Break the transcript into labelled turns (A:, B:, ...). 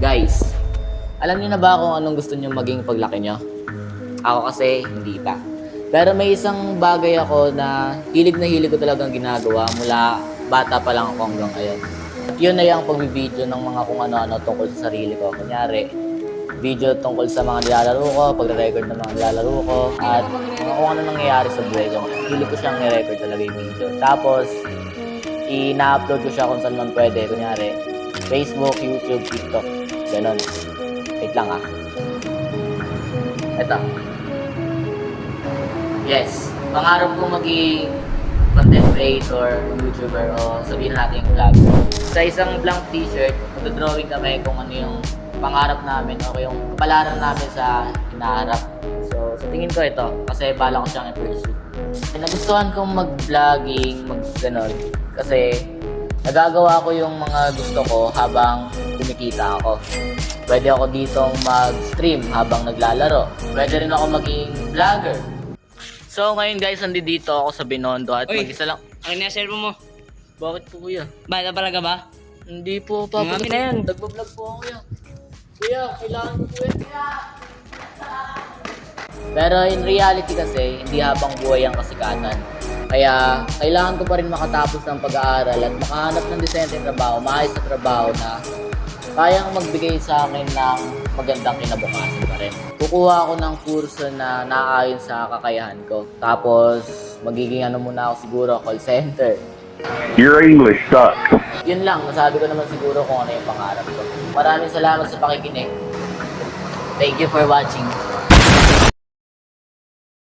A: Guys, alam niyo na ba kung anong gusto niyo maging paglaki niyo? Ako kasi, hindi pa. Pero may isang bagay ako na hilig na hilig ko talagang ginagawa mula bata pa lang ako hanggang ngayon. At yun na yung pagbibideo ng mga kung ano-ano tungkol sa sarili ko. Kunyari, video tungkol sa mga nilalaro ko, pagre-record ng mga nilalaro ko, at mga kung ano nangyayari sa buhay ko. Hilig ko siyang i-record talaga yung video. Tapos, ina-upload ko siya kung saan man pwede. Kunyari, Facebook, YouTube, TikTok. Ganon. Wait lang ah. Ito. Yes. Pangarap ko maging content creator, YouTuber, o sabihin natin vlog. Sa isang blank t-shirt, magdodrawing kami kung ano yung pangarap namin o yung palaran namin sa hinaharap. So, sa tingin ko ito, kasi bala ko siyang i-pursue. Nagustuhan kong mag-vlogging, mag-ganon, kasi nagagawa ko yung mga gusto ko habang kumikita ako. Pwede ako ditong mag-stream habang naglalaro. Pwede rin ako maging vlogger. So ngayon guys, nandito ako sa Binondo at
B: Uy.
A: mag-isa lang.
B: Ano na cellphone mo?
A: Bakit po kuya?
B: Bata pala ka ba?
A: Hindi po,
B: Mga
A: papa.
B: amin na yan.
A: Nagbablog po ako kuya. Kuya, kailangan ko po yan. Pero in reality kasi, hindi habang buhay ang kasikatan. Kaya kailangan ko pa rin makatapos ng pag-aaral at makahanap ng disenteng trabaho, maayos na trabaho na kayang magbigay sa akin ng magandang kinabukasan pa rin. Kukuha ako ng kurso na naayon sa kakayahan ko. Tapos, magiging ano muna ako siguro, call center.
C: Your English sucks.
A: Yun lang, masabi ko naman siguro kung ano yung pangarap ko. Maraming salamat sa pakikinig. Thank you for watching.